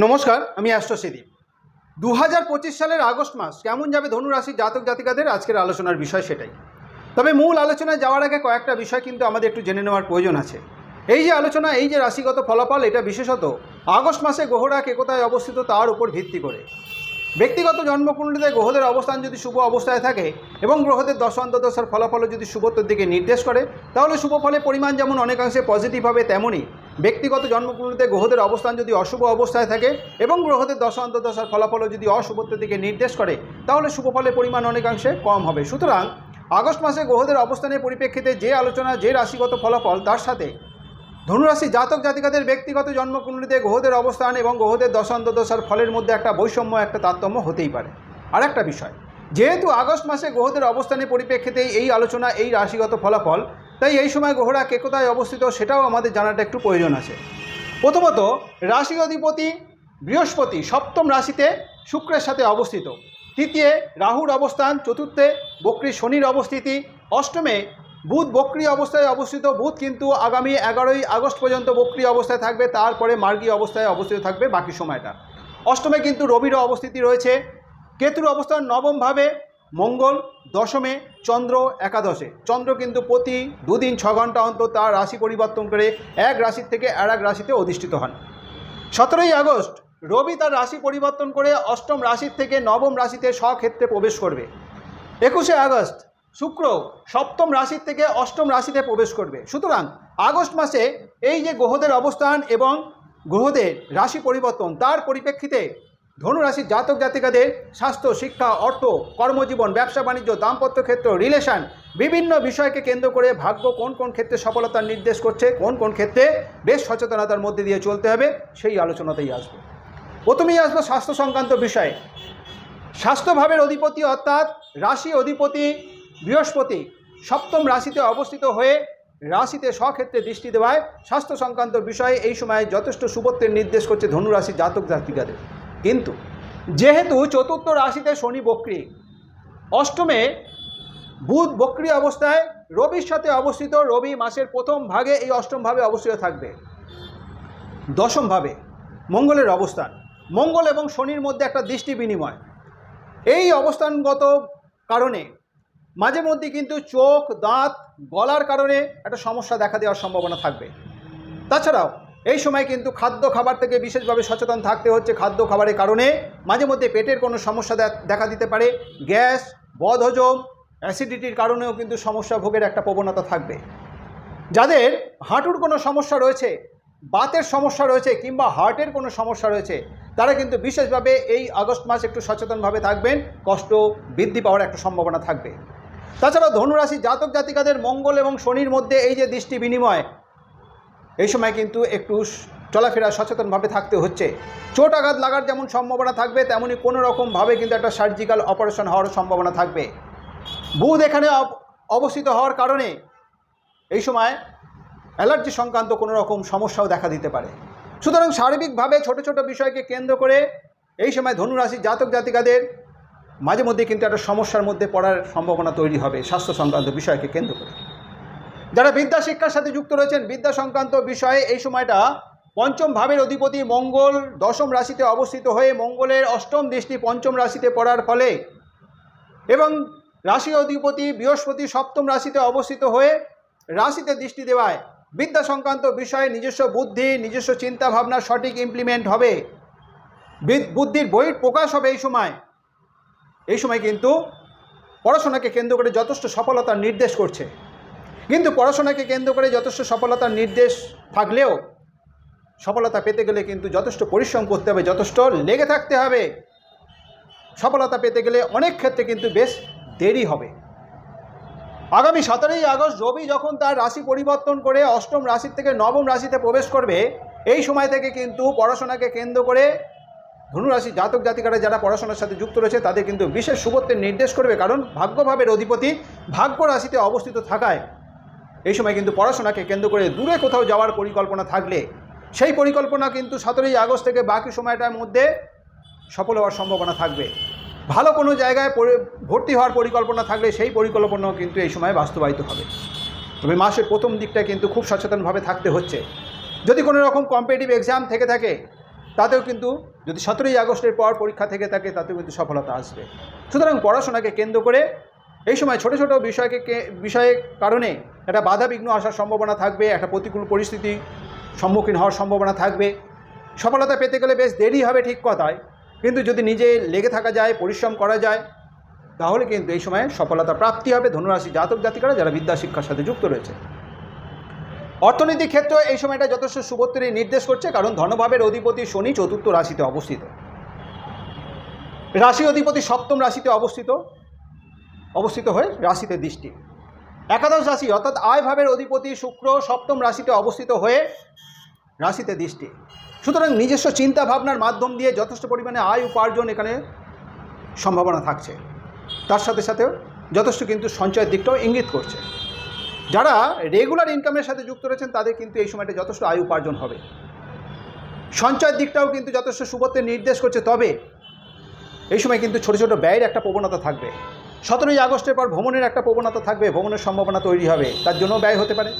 নমস্কার, আমি অ্যাস্ট্রোসিদীপ দু হাজার পঁচিশ সালের আগস্ট মাস, কেমন যাবে ধনুরাশির জাতক জাতিকাদের আজকের আলোচনার বিষয় সেটাই। তবে মূল আলোচনায় যাওয়ার আগে কয়েকটা বিষয় কিন্তু আমাদের একটু জেনে নেওয়ার প্রয়োজন আছে। এই যে আলোচনা, এই যে রাশিগত ফলাফল, এটা বিশেষত আগস্ট মাসে গ্রহরা কে কোথায় অবস্থিত তার উপর ভিত্তি করে। ব্যক্তিগত জন্মকুণ্ডলিতে গ্রহদের অবস্থান যদি শুভ অবস্থায় থাকে এবং গ্রহদের দশ অন্তদশার ফলাফলও যদি শুভত্বর দিকে নির্দেশ করে, তাহলে শুভ ফলের পরিমাণ যেমন অনেকাংশে পজিটিভ হবে, তেমনই ব্যক্তিগত জন্মকুণ্ডলিতে গ্রহদের অবস্থান যদি অশুভ অবস্থায় থাকে এবং গ্রহদের দশ অন্তদশার ফলাফলও যদি অশুভত্বের দিকে নির্দেশ করে, তাহলে শুভ ফলের পরিমাণ অনেকাংশে কম হবে। সুতরাং আগস্ট মাসে গ্রহদের অবস্থানের পরিপ্রেক্ষিতে যে আলোচনা, যে রাশিগত ফলাফল, তার সাথে ধনুরাশি জাতক জাতিকাদের ব্যক্তিগত জন্মকুণ্ডলিতে গ্রহদের অবস্থান এবং গ্রহদের দশান্তদশার ফলের মধ্যে একটা বৈষম্য, একটা তারতম্য হতেই পারে। আর একটা বিষয়, যেহেতু আগস্ট মাসে গ্রহদের অবস্থানের পরিপ্রেক্ষিতে এই আলোচনা, এই রাশিগত ফলাফল তাই এই সময় গ্রহরা কে কোথায় অবস্থিত সেটাও আমাদের জানাটা একটু প্রয়োজন আছে। প্রথমত রাশি অধিপতি বৃহস্পতি সপ্তম রাশিতে শুক্রের সাথে অবস্থিত। তৃতীয়, রাহুর অবস্থান। চতুর্থে, বক্রী শনির অবস্থিতি। অষ্টমে, বুধ বক্রী অবস্থায় অবস্থিত। বুধ কিন্তু আগামী এগারোই আগস্ট পর্যন্ত বক্রী অবস্থায় থাকবে। তারপরে মার্গী অবস্থায় অবস্থিত থাকবে বাকি সময়টা। অষ্টমে কিন্তু রবিরও অবস্থিতি রয়েছে। কেতুর অবস্থান নবমভাবে। মঙ্গল দশমে চন্দ্র একাদশে। চন্দ্র কিন্তু প্রতি দুদিন ছ ঘণ্টা অন্তর তার রাশি পরিবর্তন করে এক রাশির থেকে আর এক রাশিতে অধিষ্ঠিত হন। সতেরোই আগস্ট, রবি তার রাশি পরিবর্তন করে অষ্টম রাশির থেকে নবম রাশিতে স্বক্ষেত্রে প্রবেশ করবে। একুশে আগস্ট, শুক্র সপ্তম রাশির থেকে অষ্টম রাশিতে প্রবেশ করবে। সুতরাং আগস্ট মাসে এই যে গ্রহদের অবস্থান এবং গ্রহদের রাশি পরিবর্তন, তার পরিপ্রেক্ষিতে ধনুরাশির জাতক জাতিকাদের স্বাস্থ্য, শিক্ষা, অর্থ, কর্মজীবন, ব্যবসা, বাণিজ্য, দাম্পত্য ক্ষেত্র, রিলেশন বিভিন্ন বিষয়কে কেন্দ্র করে ভাগ্য কোন কোন ক্ষেত্রে সফলতার নির্দেশ করছে, কোন কোন ক্ষেত্রে বেশ সচেতনতার মধ্যে দিয়ে চলতে হবে, সেই আলোচনাতেই আসব। প্রথমেই আসব স্বাস্থ্য সংক্রান্ত বিষয়ে। স্বাস্থ্যভাবের অধিপতি অর্থাৎ রাশি অধিপতি বৃহস্পতি সপ্তম রাশিতে অবস্থিত হয়ে রাশিতে স্বক্ষেত্রে দৃষ্টি দেওয়ায় স্বাস্থ্য সংক্রান্ত বিষয়ে এই সময় যথেষ্ট শুভত্বের নির্দেশ করছে ধনুরাশি জাতক জাতিকাদের। কিন্তু যেহেতু চতুর্থ রাশিতে শনি বক্রী, অষ্টমে বুধ বক্রী অবস্থায়, রবির সাথে অবস্থিত, রবি মাসের প্রথম ভাগে এই অষ্টমভাবে অবস্থিত থাকবে। দশমভাবে মঙ্গলের অবস্থান। মঙ্গল এবং শনির মধ্যে একটা দৃষ্টি বিনিময়। এই অবস্থানগত কারণে মাঝে মধ্যে কিন্তু চোখ, দাঁত, গলার কারণে একটা সমস্যা দেখা দেওয়ার সম্ভাবনা থাকবে। তাছাড়াও এই সময় কিন্তু খাদ্য খাবার থেকে বিশেষভাবে সচেতন থাকতে হচ্ছে খাদ্য খাবারের কারণে। মাঝে মধ্যে পেটের কোনো সমস্যা দেখা দিতে পারে। গ্যাস, বদহজম, অ্যাসিডিটির কারণেও কিন্তু সমস্যা ভোগের একটা প্রবণতা থাকবে। যাদের হাঁটুর কোনো সমস্যা রয়েছে, বাতের সমস্যা রয়েছে কিংবা হার্টের কোনো সমস্যা রয়েছে, তারা কিন্তু বিশেষভাবে এই আগস্ট মাস একটু সচেতনভাবে থাকবেন। কষ্ট বৃদ্ধি পাওয়ার একটা সম্ভাবনা থাকবে। তাছাড়া ধনুরাশি জাতক জাতিকাদের মঙ্গল এবং শনির মধ্যে এই যে দৃষ্টি বিনিময় এই সময় কিন্তু একটু চলাফেরা সচেতনভাবে থাকতে হচ্ছে। চোট আঘাত লাগার যেমন সম্ভাবনা থাকবে তেমনই কোনো রকমভাবে কিন্তু একটা সার্জিক্যাল অপারেশন হওয়ার সম্ভাবনা থাকবে। বুধ এখানে অব- অবস্থিত হওয়ার কারণে এই সময় অ্যালার্জি সংক্রান্ত কোনো রকম সমস্যাও দেখা দিতে পারে। সুতরাং সার্বিকভাবে ছোট ছোট বিষয়কে কেন্দ্র করে এই সময় ধনুরাশি জাতক জাতিকাদের মাঝে মধ্যে কিন্তু একটা সমস্যার মধ্যে পড়ার সম্ভাবনা তৈরি হবে, স্বাস্থ্য সংক্রান্ত বিষয়কে কেন্দ্র করে। যারা বিদ্যা শিক্ষার সাথে যুক্ত রয়েছেন বিদ্যা সংক্রান্ত বিষয়ে এই সময়টা পঞ্চম ভাবের অধিপতি মঙ্গল দশম রাশিতে অবস্থিত হয়ে মঙ্গলের অষ্টম দৃষ্টি পঞ্চম রাশিতে পড়ার ফলে এবং রাশি অধিপতি বৃহস্পতি সপ্তম রাশিতে অবস্থিত হয়ে রাশিতে দৃষ্টি দেওয়ায় বিদ্যা সংক্রান্ত বিষয়ে নিজস্ব বুদ্ধি, নিজস্ব চিন্তা ভাবনা সঠিক ইমপ্লিমেন্ট হবে। বিদ- বুদ্ধির বহির প্রকাশ হবে এই সময়। এই সময় কিন্তু পড়াশোনাকে কেন্দ্র করে যথেষ্ট সফলতার নির্দেশ করছে। কিন্তু পড়াশোনাকে কেন্দ্র করে যথেষ্ট সফলতার নির্দেশ থাকলেও সফলতা পেতে গেলে কিন্তু যথেষ্ট পরিশ্রম করতে হবে, যথেষ্ট লেগে থাকতে হবে। সফলতা পেতে গেলে অনেক ক্ষেত্রে কিন্তু বেশ দেরি হবে। আগামী সতেরোই আগস্ট রবি যখন তার রাশি পরিবর্তন করে অষ্টম রাশির থেকে নবম রাশিতে প্রবেশ করবে, এই সময় থেকে কিন্তু পড়াশোনাকে কেন্দ্র করে ধনুরাশি জাতক জাতিকারা যারা পড়াশোনার সাথে যুক্ত রয়েছে, তাদের কিন্তু বিশেষ শুভত্বের নির্দেশ করবে। কারণ ভাগ্যভাবের অধিপতি ভাগ্য রাশিতে অবস্থিত থাকায় এই সময় কিন্তু পড়াশোনাকে কেন্দ্র করে দূরে কোথাও যাওয়ার পরিকল্পনা থাকলে, সেই পরিকল্পনা কিন্তু সতেরোই আগস্ট থেকে বাকি সময়টার মধ্যে সফল হওয়ার সম্ভাবনা থাকবে। ভালো কোনো জায়গায় ভর্তি হওয়ার পরিকল্পনা থাকলে সেই পরিকল্পনাও কিন্তু এই সময় বাস্তবায়িত হবে। তবে মাসের প্রথম দিকটা কিন্তু খুব সচেতনভাবে থাকতে হচ্ছে। যদি কোনো রকম কম্পিটিভ এক্সাম থেকে থাকে, তাতেও কিন্তু যদি সতেরোই আগস্টের পর পরীক্ষা থেকে থাকে, তাতেও কিন্তু সফলতা আসবে। সুতরাং পড়াশোনাকে কেন্দ্র করে এই সময় ছোট ছোট বিষয়কে বিষয়ের কারণে একটা বাধা বিঘ্ন আসার সম্ভাবনা থাকবে, একটা প্রতিকূল পরিস্থিতি সম্মুখীন হওয়ার সম্ভাবনা থাকবে। সফলতা পেতে গেলে বেশ দেরি হবে ঠিক কথায়, কিন্তু যদি নিজে লেগে থাকা যায়, পরিশ্রম করা যায়, তাহলে কিন্তু এই সময় সফলতা প্রাপ্তি হবে। ধনুরাশি জাতক জাতিকারা যারা বিদ্যা শিক্ষার সাথে যুক্ত রয়েছে। অর্থনৈতিক ক্ষেত্রে এই সময়টা যথেষ্ট সুবত্তরই নির্দেশ করছে, কারণ ধনভাবের অধিপতি শনি চতুর্থ রাশিতে অবস্থিত। রাশি অধিপতি সপ্তম রাশিতে অবস্থিত। অবস্থিত হয়ে রাশিতে দৃষ্টি। একাদশ রাশি অর্থাৎ আয় ভাবের অধিপতি শুক্র সপ্তম রাশিতে অবস্থিত হয়ে রাশিতে দৃষ্টি। সুতরাং নিজস্ব চিন্তা ভাবনার মাধ্যম দিয়ে যথেষ্ট পরিমাণে আয় উপার্জন এখানে সম্ভাবনা থাকছে। তার সাথে সাথেও যথেষ্ট কিন্তু সঞ্চয়ের দিকটাও ইঙ্গিত করছে। যারা রেগুলার ইনকামের সাথে যুক্ত রয়েছেন, তাদের কিন্তু এই সময়টা যথেষ্ট আয় উপার্জন হবে। সঞ্চয়ের দিকটাও কিন্তু যথেষ্ট সুবত্তের নির্দেশ করছে, তবে এই সময় কিন্তু ছোট ছোট ব্যয়ের একটা প্রবণতা থাকবে। সতেরোই আগস্টের পর ভ্রমণের একটা প্রবণতা থাকবে, ভ্রমণের সম্ভাবনা তৈরি হবে, তার জন্য ব্যয় হতে পারে।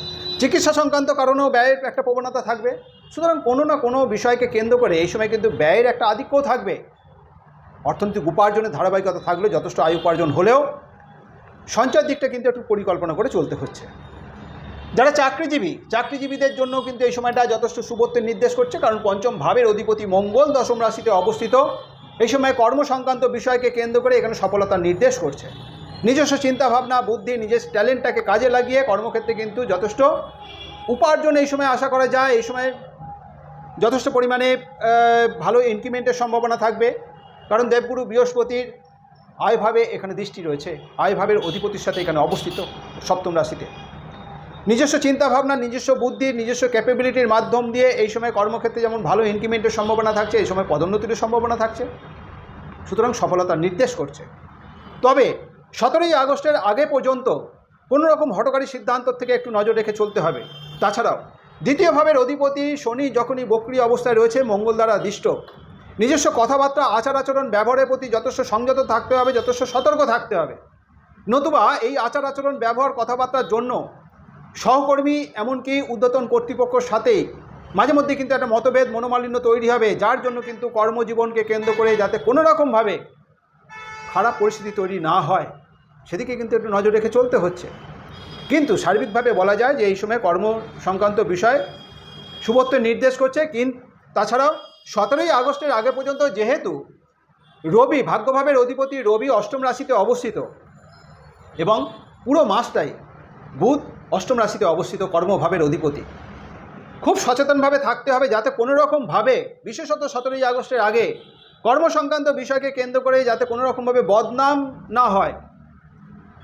চিকিৎসা সংক্রান্ত কারণেও ব্যয়ের একটা প্রবণতা থাকবে। সুতরাং কোনো না কোনো বিষয়কে কেন্দ্র করে এই সময় কিন্তু ব্যয়ের একটা আধিক্যও থাকবে। অর্থনৈতিক উপার্জনের ধারাবাহিকতা থাকলে যথেষ্ট আয় উপার্জন হলেও সঞ্চয়ের দিকটা কিন্তু একটু পরিকল্পনা করে চলতে হচ্ছে। যারা চাকরিজীবী, চাকরিজীবীদের জন্য কিন্তু এই সময়টা যথেষ্ট সুবত্তের নির্দেশ করছে, কারণ পঞ্চম ভাবের অধিপতি মঙ্গল দশম রাশিতে অবস্থিত। এই সময় কর্ম সংক্রান্ত বিষয়কে কেন্দ্র করে এখানে সফলতার নির্দেশ করছে। নিজস্ব চিন্তাভাবনা, বুদ্ধি, নিজের ট্যালেন্টটাকে কাজে লাগিয়ে কর্মক্ষেত্রে কিন্তু যথেষ্ট উপার্জন এই সময় আশা করা যায়। এই সময় যথেষ্ট পরিমাণে ভালো ইনক্রিমেন্টের সম্ভাবনা থাকবে। কারণ দেবগুরু বৃহস্পতির আয়ভাবে এখানে দৃষ্টি রয়েছে। আয়ভাবের অধিপতির সাথে এখানে অবস্থিত সপ্তম রাশিতে। নিজস্ব চিন্তাভাবনা, নিজস্ব বুদ্ধি, নিজস্ব ক্যাপেবিলিটির মাধ্যম দিয়ে এই সময় কর্মক্ষেত্রে যেমন ভালো ইনক্রিমেন্টের সম্ভাবনা থাকছে, এই সময় পদোন্নতির সম্ভাবনা থাকছে। সুতরাং সফলতার নির্দেশ করছে। তবে সতেরোই আগস্টের আগে পর্যন্ত কোনো রকম হটকারী সিদ্ধান্ত থেকে একটু নজর রেখে চলতে হবে। তাছাড়াও দ্বিতীয় ভাবের অধিপতি শনি যখনই বক্রি অবস্থায় রয়েছে, মঙ্গল দ্বারা দিষ্ট। নিজস্ব কথাবার্তা আচার আচরণ ব্যবহারের প্রতি যথেষ্ট সংযত থাকতে হবে, যথেষ্ট সতর্ক থাকতে হবে। নতুবা এই আচার আচরণ ব্যবহার, কথাবার্তার জন্য সহকর্মী, এমনকি উদ্যতন কর্তৃপক্ষর সাথেই মাঝে মধ্যে কিন্তু একটা মতভেদ, মনোমালিন্য তৈরি হবে, যার জন্য কিন্তু কর্মজীবনকে কেন্দ্র করে যাতে কোনো রকমভাবে খারাপ পরিস্থিতি তৈরি না হয়। সেদিকে কিন্তু একটু নজর রেখে চলতে হচ্ছে। কিন্তু সার্বিকভাবে বলা যায় যে এই সময় কর্ম সংক্রান্ত বিষয় শুভত্বের নির্দেশ করছে, কিন, তাছাড়াও সতেরোই আগস্টের আগে পর্যন্ত যেহেতু রবি, ভাগ্যভাবের অধিপতি রবি অষ্টম রাশিতে অবস্থিত এবং পুরো মাসটাই বুধ অষ্টম রাশিতে অবস্থিত কর্মভাবের অধিপতি। খুব সচেতনভাবে থাকতে হবে যাতে কোনো রকমভাবে বিশেষত সতেরোই আগস্টের আগে কর্ম সংক্রান্ত বিষয়কে কেন্দ্র করে যাতে কোনো রকমভাবে বদনাম না হয়,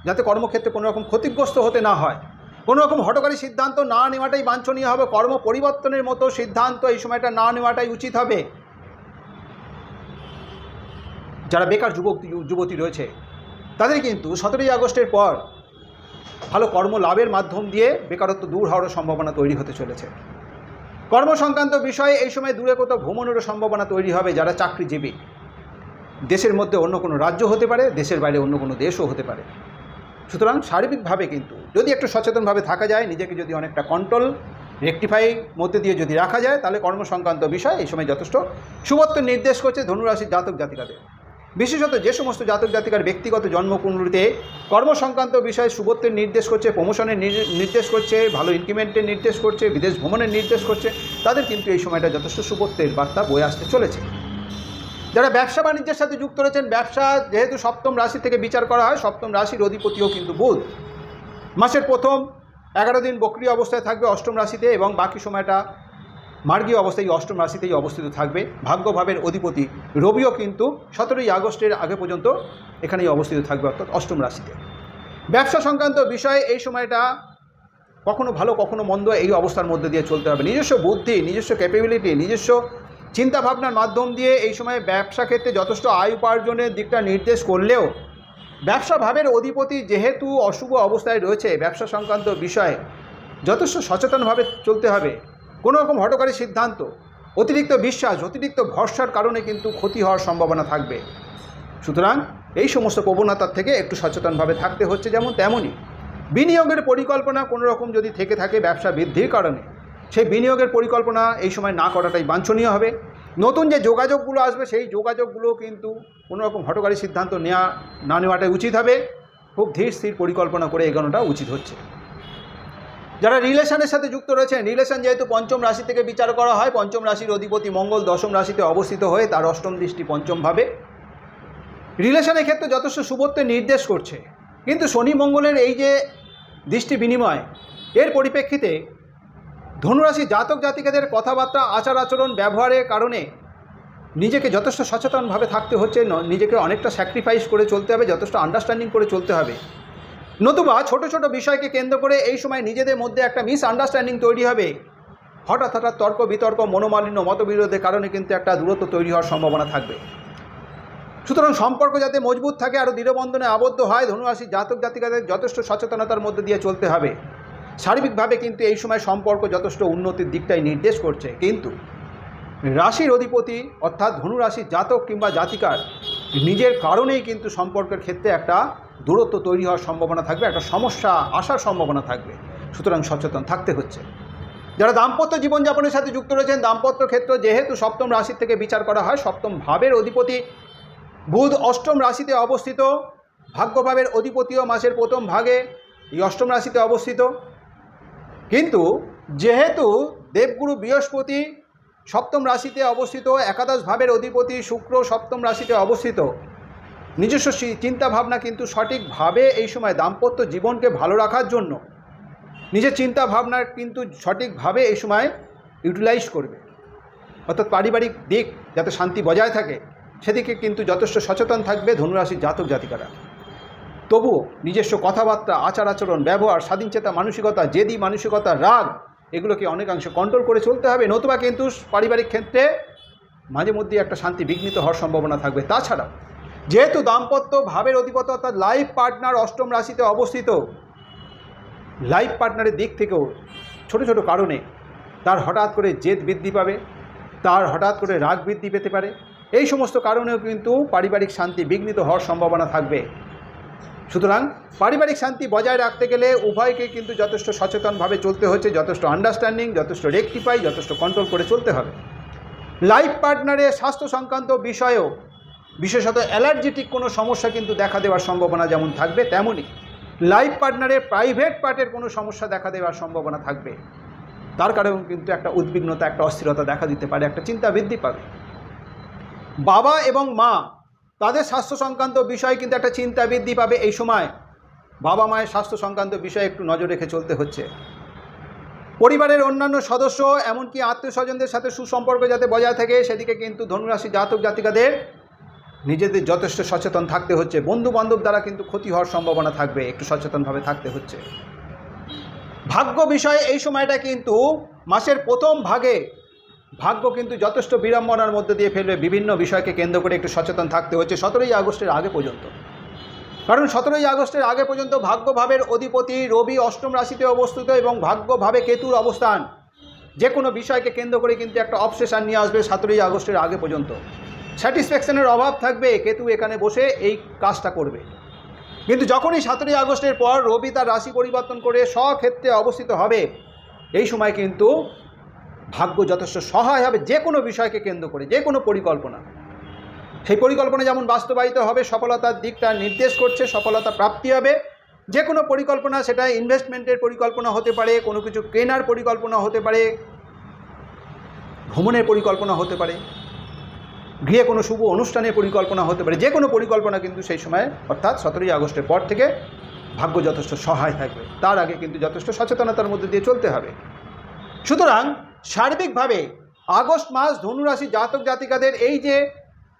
যাতে কর্মক্ষেত্রে কোনো রকম ক্ষতিগ্রস্ত হতে না হয়। কোনো রকম হটকারী সিদ্ধান্ত না নেওয়াটাই বাঞ্ছনীয় হবে, কর্ম পরিবর্তনের মতো সিদ্ধান্ত এই সময়টা না নেওয়াটাই উচিত হবে। যারা বেকার যুবক, যুবতী রয়েছে, তাদের কিন্তু সতেরোই আগস্টের পর ভালো কর্ম লাভের মাধ্যম দিয়ে বেকারত্ব দূর হওয়ার সম্ভাবনা তৈরি হতে চলেছে। কর্ম সংক্রান্ত বিষয়ে এই সময় দূরে কোথাও ভ্রমণেরও সম্ভাবনা তৈরি হবে যারা চাকরিজীবী। দেশের মধ্যে অন্য কোনো রাজ্য হতে পারে, দেশের বাইরে অন্য কোনো দেশও হতে পারে। সুতরাং সার্বিকভাবে কিন্তু, যদি একটু সচেতনভাবে থাকা যায়, নিজেকে যদি অনেকটা কন্ট্রোল রেকটিফাই মধ্যে দিয়ে যদি রাখা যায়, তাহলে কর্মসংক্রান্ত বিষয় এই সময় যথেষ্ট শুভত্ব নির্দেশ করছে ধনুরাশির জাতক জাতিকাদের। বিশেষত যে সমস্ত জাতক জাতিকার ব্যক্তিগত জন্মকুণ্ডলিতে কর্ম সংক্রান্ত বিষয়ে শুভত্বের নির্দেশ করছে প্রমোশনের নির্দেশ করছে, ভালো ইনক্রিমেন্টের নির্দেশ করছে, বিদেশ ভ্রমণের নির্দেশ করছে, তাদের কিন্তু এই সময়টা যথেষ্ট শুভত্বের বার্তা বয়ে আসতে চলেছে। যারা ব্যবসা বাণিজ্যের সাথে যুক্ত রয়েছেন, ব্যবসা যেহেতু সপ্তম রাশি থেকে বিচার করা হয়, সপ্তম রাশির অধিপতিও কিন্তু বুধ। মাসের প্রথম এগারো দিন বক্রি অবস্থায় থাকবে অষ্টম রাশিতে এবং বাকি সময়টা মার্গীয় অবস্থায় এই অষ্টম রাশিতেই অবস্থিত থাকবে। ভাগ্যভাবের অধিপতি রবিও কিন্তু সতেরোই আগস্টের আগে পর্যন্ত এখানেই অবস্থিত থাকবে, অর্থাৎ অষ্টম রাশিতে। ব্যবসা সংক্রান্ত বিষয়ে এই সময়টা কখনো ভালো, কখনো মন্দ এই অবস্থার মধ্যে দিয়ে চলতে হবে। নিজস্ব বুদ্ধি, নিজস্ব ক্যাপেবিলিটি নিজস্ব চিন্তাভাবনার মাধ্যম দিয়ে এই সময় ব্যবসা ক্ষেত্রে যথেষ্ট আয় উপার্জনের দিকটা নির্দেশ করলেও ব্যবসা ভাবের অধিপতি যেহেতু অশুভ অবস্থায় রয়েছে, ব্যবসা সংক্রান্ত বিষয়ে যথেষ্ট সচেতনভাবে চলতে হবে। কোনো রকম হটকারী সিদ্ধান্ত, অতিরিক্ত বিশ্বাস, অতিরিক্ত ভরসার কারণে কিন্তু ক্ষতি হওয়ার সম্ভাবনা থাকবে। সুতরাং এই সমস্ত প্রবণতার থেকে একটু সচেতনভাবে থাকতে হচ্ছে যেমন তেমনই। বিনিয়োগের পরিকল্পনা কোনো রকম যদি থেকে থাকে ব্যবসা বৃদ্ধির কারণে, সেই বিনিয়োগের পরিকল্পনা এই সময় না করাটাই বাঞ্ছনীয় হবে। নতুন যে যোগাযোগগুলো আসবে, সেই যোগাযোগগুলো কিন্তু কোনো রকম হটকারী সিদ্ধান্ত নেওয়া না নেওয়াটাই উচিত হবে। খুব ধীর স্থির পরিকল্পনা করে এগোনোটা উচিত হচ্ছে। যারা রিলেশনের সাথে যুক্ত রয়েছেন, রিলেশন যেহেতু পঞ্চম রাশি থেকে বিচার করা হয়, পঞ্চম রাশির অধিপতি মঙ্গল দশম রাশিতে অবস্থিত হয়ে তার অষ্টম দৃষ্টি পঞ্চমভাবে। রিলেশনের ক্ষেত্রে যথেষ্ট শুভত্বের নির্দেশ করছে। কিন্তু শনি মঙ্গলের এই যে দৃষ্টি বিনিময়, এর পরিপ্রেক্ষিতে ধনুরাশি জাতক জাতিকাদের কথাবার্তা, আচার আচরণ, ব্যবহারের কারণে নিজেকে যথেষ্ট সচেতনভাবে থাকতে হচ্ছে নিজেকে অনেকটা স্যাক্রিফাইস করে চলতে হবে, যথেষ্ট আন্ডারস্ট্যান্ডিং করে চলতে হবে। নতুবা ছোট ছোট বিষয়কে কেন্দ্র করে এই সময় নিজেদের মধ্যে একটা মিস আন্ডারস্ট্যান্ডিং তৈরি হবে। হঠাৎ হঠাৎ তর্ক বিতর্ক, মনোমালিন্য, মতবিরোধের কারণে কিন্তু একটা দূরত্ব তৈরি হওয়ার সম্ভাবনা থাকবে। সুতরাং সম্পর্ক যাতে মজবুত থাকে আরও দৃঢ়বন্ধনে আবদ্ধ হয়, ধনুরাশি জাতক জাতিকাদের যথেষ্ট সচেতনতার মধ্যে দিয়ে চলতে হবে। সার্বিকভাবে কিন্তু এই সময় সম্পর্ক যথেষ্ট উন্নতির দিকটাই নির্দেশ করছে। কিন্তু রাশির অধিপতি অর্থাৎ ধনুরাশির জাতক কিংবা জাতিকার নিজের কারণেই কিন্তু সম্পর্কের ক্ষেত্রে একটা দূরত্ব তৈরি হওয়ার সম্ভাবনা থাকবে, একটা সমস্যা আসার সম্ভাবনা থাকবে। সুতরাং সচেতন থাকতে হচ্ছে। যারা দাম্পত্য জীবনযাপনের সাথে যুক্ত রয়েছেন, দাম্পত্য ক্ষেত্র যেহেতু সপ্তম রাশির থেকে বিচার করা হয়, সপ্তম ভাবের অধিপতি বুধ অষ্টম রাশিতে অবস্থিত, ভাগ্যভাবের অধিপতিও মাসের প্রথম ভাগে এই অষ্টম রাশিতে অবস্থিত। কিন্তু যেহেতু দেবগুরু বৃহস্পতি সপ্তম রাশিতে অবস্থিত একাদশ ভাবের অধিপতি শুক্র সপ্তম রাশিতে অবস্থিত। নিজস্ব সি- চিন্তাভাবনা কিন্তু সঠিকভাবে এই সময় দাম্পত্য জীবনকে ভালো রাখার জন্য। নিজের চিন্তা ভাবনার কিন্তু সঠিকভাবে এই সময় ইউটিলাইজ করবে। অর্থাৎ পারিবারিক দিক যাতে শান্তি বজায় থাকে, সেদিকে কিন্তু যথেষ্ট সচেতন থাকবে ধনুরাশির জাতক জাতিকারা। তবুও নিজস্ব কথাবার্তা, আচার আচরণ, ব্যবহার, স্বাধীনচেতা, মানসিকতা, জেদি, মানসিকতা, রাগ এগুলোকে অনেকাংশে কন্ট্রোল করে চলতে হবে। নতুবা কিন্তু পারিবারিক ক্ষেত্রে মাঝে মধ্যে একটা শান্তি বিঘ্নিত হওয়ার সম্ভাবনা থাকবে। তাছাড়া যেহেতু দাম্পত্য ভাবের অধিপত অর্থাৎ লাইফ পার্টনার অষ্টম রাশিতে অবস্থিত লাইফ পার্টনারের দিক থেকেও ছোট ছোট কারণে তার হঠাৎ করে জেদ বৃদ্ধি পাবে, তার হঠাৎ করে রাগ বৃদ্ধি পেতে পারে। এই সমস্ত কারণেও কিন্তু পারিবারিক শান্তি বিঘ্নিত হওয়ার সম্ভাবনা থাকবে। সুতরাং পারিবারিক শান্তি বজায় রাখতে গেলে উভয়কে কিন্তু যথেষ্ট সচেতনভাবে চলতে হচ্ছে, যথেষ্ট আন্ডারস্ট্যান্ডিং যথেষ্ট রেকটিফাই যথেষ্ট কন্ট্রোল করে চলতে হবে। লাইফ পার্টনারের স্বাস্থ্য সংক্রান্ত বিষয়েও, বিশেষত অ্যালার্জেটিক কোনো সমস্যা কিন্তু দেখা দেওয়ার সম্ভাবনা যেমন থাকবে, তেমনই লাইফ পার্টনারের প্রাইভেট পার্টের কোনো সমস্যা দেখা দেওয়ার সম্ভাবনা থাকবে। তার কারণেও কিন্তু একটা উদ্বিগ্নতা, একটা অস্থিরতা দেখা দিতে পারে, একটা চিন্তা বৃদ্ধি পাবে। বাবা এবং মা তাদের স্বাস্থ্য সংক্রান্ত বিষয়ে কিন্তু একটা চিন্তা বৃদ্ধি পাবে এই সময়। বাবা মায়ের স্বাস্থ্য সংক্রান্ত বিষয়ে একটু নজর রেখে চলতে হচ্ছে। পরিবারের অন্যান্য সদস্য, এমনকি আত্মীয় স্বজনদের সাথে সুসম্পর্ক যাতে বজায় থাকে, সেদিকে কিন্তু ধনুরাশি জাতক জাতিকাদের নিজেদের যথেষ্ট সচেতন থাকতে হচ্ছে। বন্ধু বান্ধব দ্বারা কিন্তু ক্ষতি হওয়ার সম্ভাবনা থাকবে, একটু সচেতনভাবে থাকতে হচ্ছে। ভাগ্য বিষয়ে এই সময়টা কিন্তু মাসের প্রথম ভাগে ভাগ্য কিন্তু যথেষ্ট বিড়ম্বনার মধ্যে দিয়ে ফেলবে। বিভিন্ন বিষয়কে কেন্দ্র করে একটু সচেতন থাকতে হচ্ছে সতেরোই আগস্টের আগে পর্যন্ত। কারণ সতেরোই আগস্টের আগে পর্যন্ত ভাগ্যভাবের অধিপতি রবি অষ্টম রাশিতে অবস্থিত এবং ভাগ্যভাবে কেতুর অবস্থান। যে কোনো বিষয়কে কেন্দ্র করে কিন্তু একটা অবসেশন নিয়ে আসবে সতেরোই আগস্টের আগে পর্যন্ত। স্যাটিসফ্যাকশনের অভাব থাকবে, কেতু এখানে বসে এই কাজটা করবে। কিন্তু যখনই সতেরোই আগস্টের পর রবি তার রাশি পরিবর্তন করে স্বক্ষেত্রে অবস্থিত হবে, এই সময় কিন্তু ভাগ্য যথেষ্ট সহায় হবে, যে কোনো বিষয়কে কেন্দ্র করে, যে কোনো পরিকল্পনা। সেই পরিকল্পনা যেমন বাস্তবায়িত হবে, সফলতার দিকটা নির্দেশ করছে, সফলতা প্রাপ্তি হবে। যে কোনো পরিকল্পনা, সেটা ইনভেস্টমেন্টের পরিকল্পনা হতে পারে, কোনো কিছু কেনার পরিকল্পনা হতে পারে, ভ্রমণের পরিকল্পনা হতে পারে, গৃহে কোনো শুভ অনুষ্ঠানের পরিকল্পনা হতে পারে, যে কোনো পরিকল্পনা কিন্তু সেই সময়, অর্থাৎ সতেরোই আগস্টের পর থেকে ভাগ্য যথেষ্ট সহায় থাকবে। তার আগে কিন্তু যথেষ্ট সচেতনতার মধ্যে দিয়ে চলতে হবে। সুতরাং সার্বিকভাবে আগস্ট মাস ধনুরাশি জাতক জাতিকাদের এই যে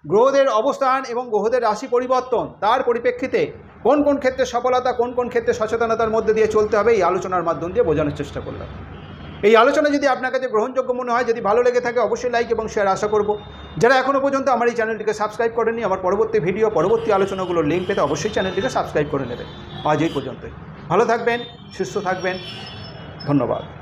গ্রহদের অবস্থান এবং গ্রহদের রাশি পরিবর্তন, তার পরিপ্রেক্ষিতে কোন কোন ক্ষেত্রে সফলতা, কোন কোন ক্ষেত্রে সচেতনতার মধ্যে দিয়ে চলতে হবে এই আলোচনার মাধ্যম দিয়ে বোঝানোর চেষ্টা করলাম। এই আলোচনা যদি আপনার কাছে গ্রহণযোগ্য মনে হয়, যদি ভালো লেগে থাকে অবশ্যই লাইক এবং শেয়ার আশা করব। যারা এখনও পর্যন্ত আমার এই চ্যানেলটিকে সাবস্ক্রাইব করেনি আমার পরবর্তী ভিডিও পরবর্তী আলোচনাগুলোর লিঙ্ক পেতে অবশ্যই চ্যানেলটিকে সাবস্ক্রাইব করে নেবেন। আজ এই পর্যন্তই। ভালো থাকবেন, সুস্থ থাকবেন। ধন্যবাদ।